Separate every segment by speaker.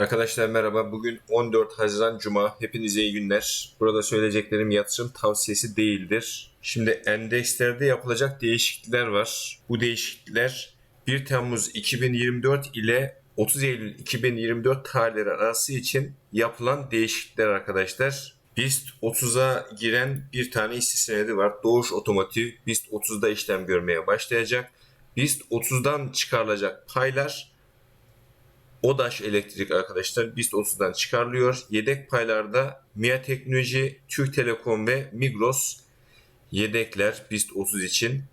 Speaker 1: Arkadaşlar merhaba. Bugün 14 Haziran Cuma. Hepinize iyi günler. Burada söyleyeceklerim yatırım tavsiyesi değildir. Şimdi endekslerde yapılacak değişiklikler var. Bu değişiklikler 1 Temmuz 2024 ile 30 Eylül 2024 tarihleri arası için yapılan değişiklikler arkadaşlar. BIST 30'a giren bir tane senedi var. Doğuş Otomotiv BIST 30'da işlem görmeye başlayacak. BIST 30'dan çıkarılacak paylar Odaş Elektrik arkadaşlar BIST 30'dan çıkarılıyor. Yedek paylarda MIA Teknoloji, Türk Telekom ve Migros yedekler BIST 30 için.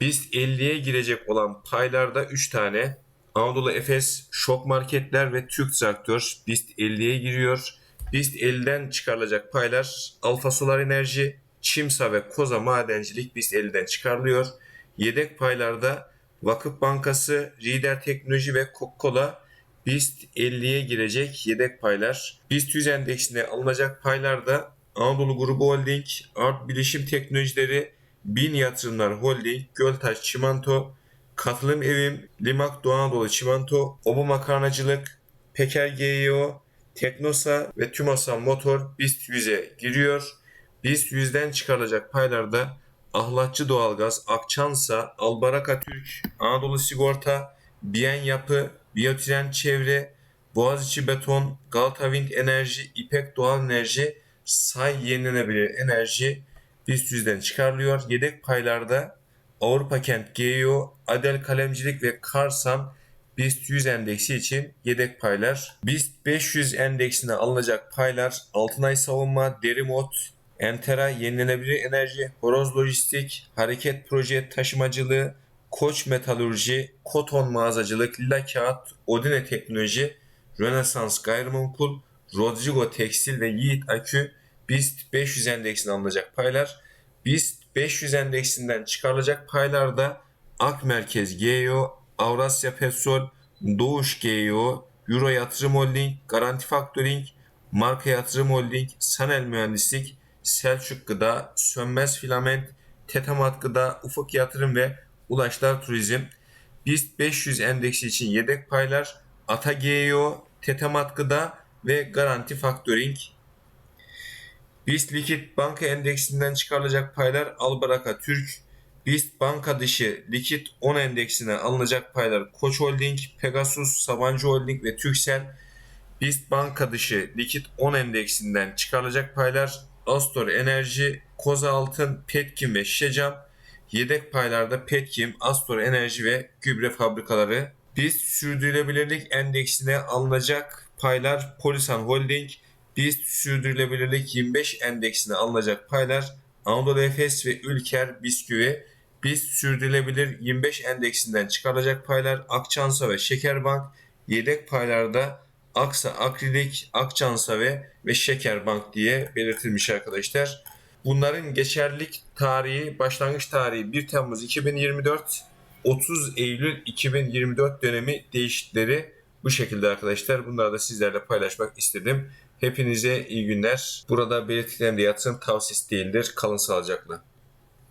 Speaker 1: BIST 50'ye girecek olan paylarda 3 tane. Anadolu Efes, Şok Marketler ve Türk Traktör BIST 50'ye giriyor. BIST 50'den çıkarılacak paylar Alfa Solar Enerji, Çimsa ve Koza Madencilik BIST 50'den çıkarılıyor. Yedek paylarda Vakıf Bankası, Rieder Teknoloji ve Coca-Cola BIST 50'ye girecek yedek paylar. BIST 100 endeksine alınacak paylarda Anadolu Grubu Holding, Art Bilişim Teknolojileri, Bin Yatırımlar Holding, Göltaş Çimento, Katılım Evim, Limak Doğu Anadolu Çimento, Obu Makarnacılık, Peker GEO, Teknosa ve Tümasan Motor BIST 100'e giriyor. BIST 100'den çıkarılacak paylarda Ahlatçı Doğalgaz, Akçansa, Albaraka Türk, Anadolu Sigorta, Biyen Yapı, Biyotren Çevre, Boğaziçi Beton, Galata Wind Enerji, İpek Doğal Enerji, Say Yenilenebilir Enerji BIST 100'den çıkarılıyor. Yedek paylarda Avrupa Kent GEO, Adel Kalemcilik ve Karsan BIST 100 endeksi için yedek paylar. BIST 500 endeksine alınacak paylar Altınay Savunma, Derimot, Entera Yenilenebilir Enerji, Horoz Lojistik, Hareket Proje Taşımacılığı, Koç Metalurji, Koton Mağazacılık, Lila Kağıt, Odine Teknoloji, Rönesans Gayrimenkul, Rodrigo Tekstil ve Yiğit Akü BIST 500 endeksine alınacak paylar. BIST 500 endeksinden çıkarılacak paylarda Ak Merkez GEO, Avrasya Petrol, Doğuş GEO, Euro Yatırım Holding, Garanti Factoring, Marka Yatırım Holding, Sanel Mühendislik, Selçuk Gıda, Sönmez Filament, Tetamat Gıda, Ufuk Yatırım ve Ulaşlar Turizm. BIST 500 endeksi için yedek paylar Ata GEO, Tetamat Gıda ve Garanti Factoring. BIST Likit Banka Endeksinden çıkarılacak paylar Albaraka Türk, BIST banka dışı likit 10 endeksine alınacak paylar Koç Holding, Pegasus, Sabancı Holding ve Türksel. BIST banka dışı likit 10 endeksinden çıkarılacak paylar Astor Enerji, Koza Altın, Petkim ve Şişecam. Yedek paylarda Petkim, Astor Enerji ve gübre fabrikaları. BIST sürdürülebilirlik endeksine alınacak paylar Polisan Holding, BIST sürdürülebilirlik 25 endeksine alınacak paylar Anadolu Efes ve Ülker Bisküvi. BIST sürdürülebilir 25 endeksinden çıkarılacak paylar Akçansa ve Şekerbank. Yedek paylarda Aksa, Akrilik, Akçansa ve, ve Şekerbank diye belirtilmiş arkadaşlar. Bunların geçerlilik tarihi, başlangıç tarihi 1 Temmuz 2024, 30 Eylül 2024 dönemi değişiklikleri bu şekilde arkadaşlar. Bunları da sizlerle paylaşmak istedim. Hepinize iyi günler. Burada belirtilen de yatırım tavsiyesi değildir. Kalın sağlıcakla.